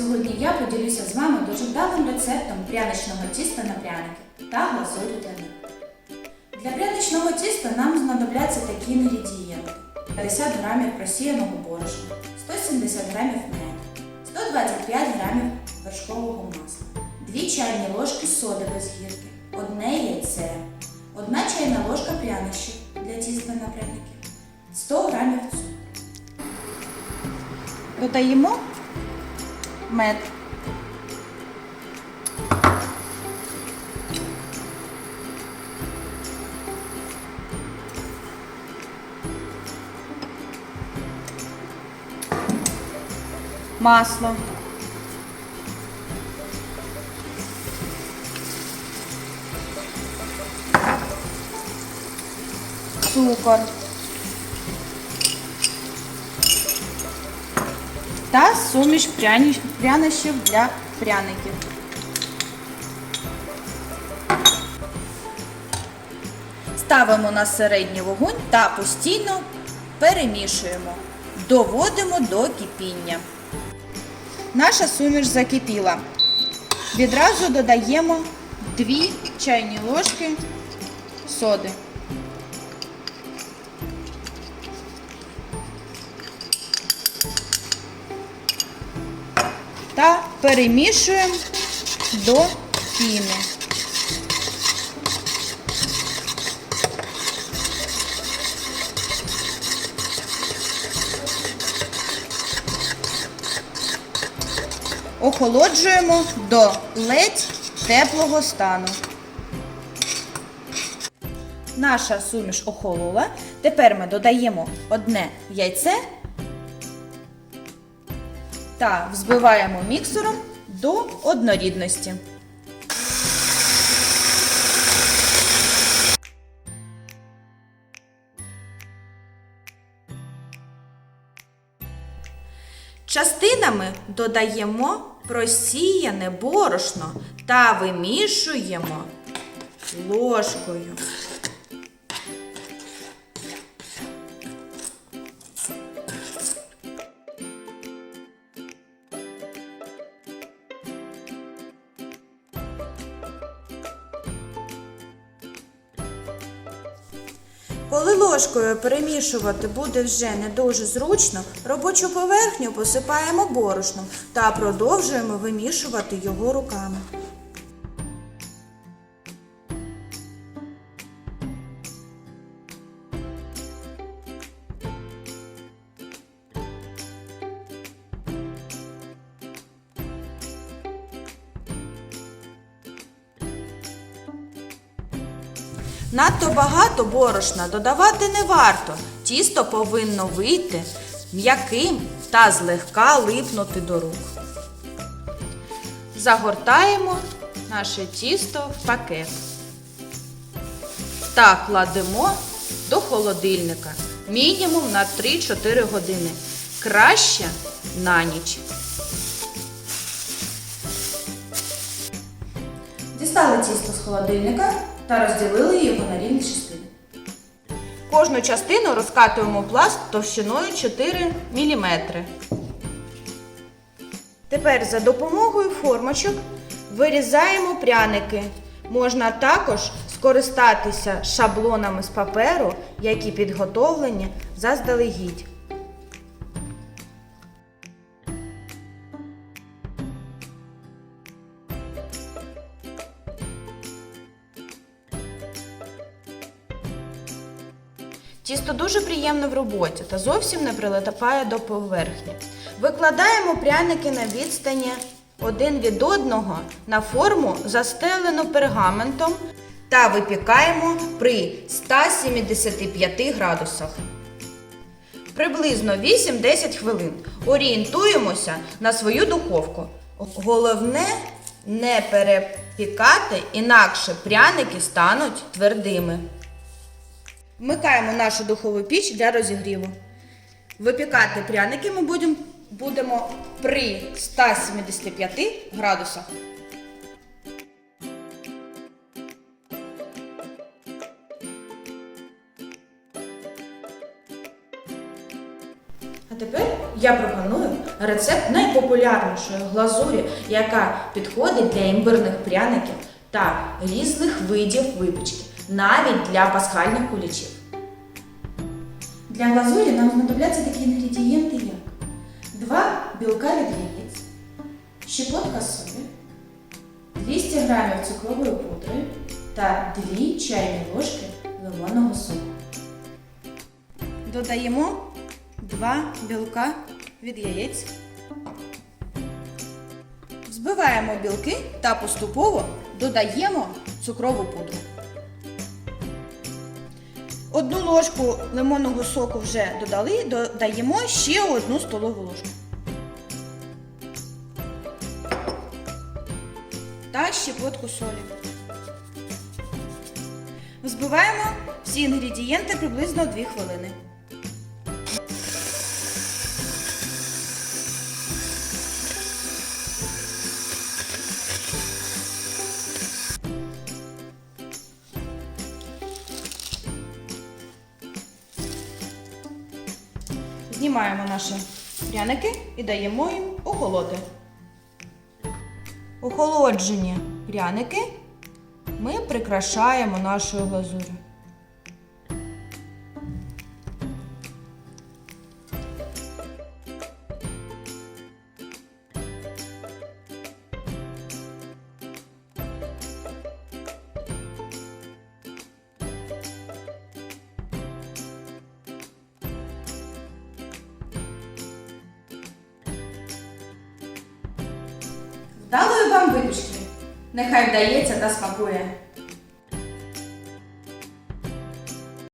Сьогодні я поділюся з вами дуже вдалим рецептом пряничного тіста на пряники та глазурі для. Для пряничного тіста нам знадобляться такі інгредієнти: 50 грамів просіяного борошна, 170 грамів меду, 125 грамів вершкового масла, 2 чайні ложки соди без гірки, одне яйце, 1 чайна ложка прянощів для тіста на пряники, 100 грамів цукру. Додаємо мед. Масло. Цукор. Та суміш прянощів для пряників. Ставимо на середній вогонь та постійно перемішуємо. Доводимо до кипіння. Наша суміш закипіла. Відразу додаємо 2 чайні ложки соди. Та перемішуємо до піни. Охолоджуємо до ледь теплого стану. Наша суміш охолола. Тепер ми додаємо одне яйце та взбиваємо міксером до однорідності. Частинами додаємо просіяне борошно та вимішуємо ложкою. Коли ложкою перемішувати буде вже не дуже зручно, робочу поверхню посипаємо борошном та продовжуємо вимішувати його руками. Надто багато борошна додавати не варто. Тісто повинно вийти м'яким та злегка липнути до рук. Загортаємо наше тісто в пакет та кладемо до холодильника мінімум на 3-4 години. Краще на ніч. Дістали тісто з холодильника та розділили його на рівні частини. Кожну частину розкатуємо пласт товщиною 4 мм. Тепер за допомогою формочок вирізаємо пряники. Можна також скористатися шаблонами з паперу, які підготовлені заздалегідь. Тісто дуже приємне в роботі та зовсім не прилипає до поверхні. Викладаємо пряники на відстані один від одного на форму, застелену пергаментом та випікаємо при 175 градусах. Приблизно 8-10 хвилин. Орієнтуємося на свою духовку. Головне не перепікати, інакше пряники стануть твердими. Вмикаємо нашу духову піч для розігріву. Випікати пряники ми будемо, будемо при 175 градусах. А тепер я пропоную рецепт найпопулярнішої глазурі, яка підходить для імбирних пряників та різних видів випічки, навіть для пасхальних кулічів. Для глазурі нам знадобляться такі інгредієнти, як 2 білка від яєць, щепотка солі, 200 г цукрової пудри та 2 чайні ложки лимонного соку. Додаємо 2 білка від яєць. Взбиваємо білки та поступово додаємо цукрову пудру. Одну ложку лимонного соку вже додали, додаємо ще одну столову ложку. Та щепотку солі. Взбиваємо всі інгредієнти приблизно 2 хвилини. Знімаємо наші пряники і даємо їм охолоти. Охолоджені пряники ми прикрашаємо нашою глазурю. Вдалої вам випічки! Нехай вдається та смакує!